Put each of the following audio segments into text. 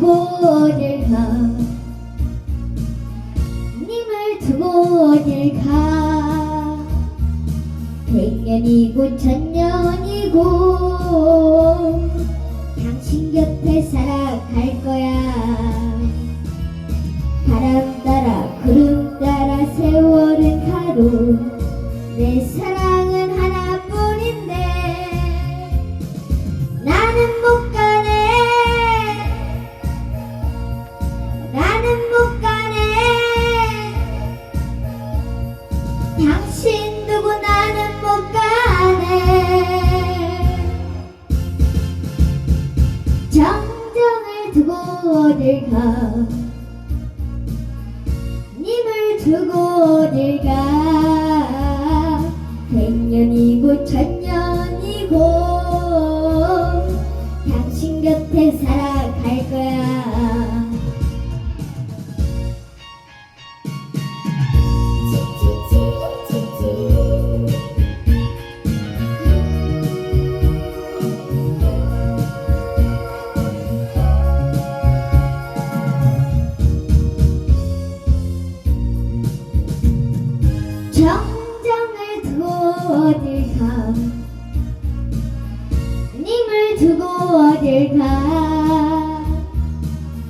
두고 가. 님을 두고 어딜 가. 백년이고 천년이고 당신 곁에 살아갈 거야. 바람 따라 구름 따라 세월은 가로 두고 어딜 가? 님을 두고 어딜 가? 백년이고 천년이고 당신 곁에 살아갈 거야 정정을 두고 어딜 가 님을 두고 어딜 가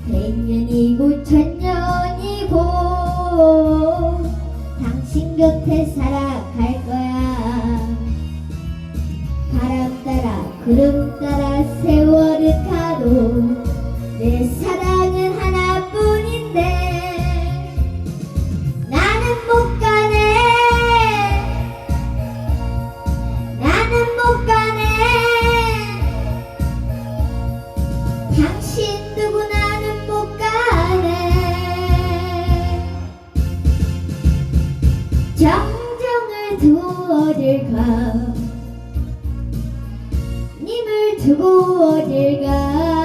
백년이고 천년이고 당신 곁에 살아갈 거야. 바람 따라 구름 따라 세월을 가도 내사 당신 두고 나는 못 가네. 정정을 두고 어딜 가 님을 두고 어딜 가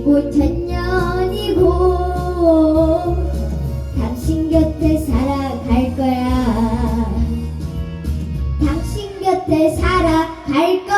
이고 천년이고 살아갈 거야. 당신 곁에 살아갈 거야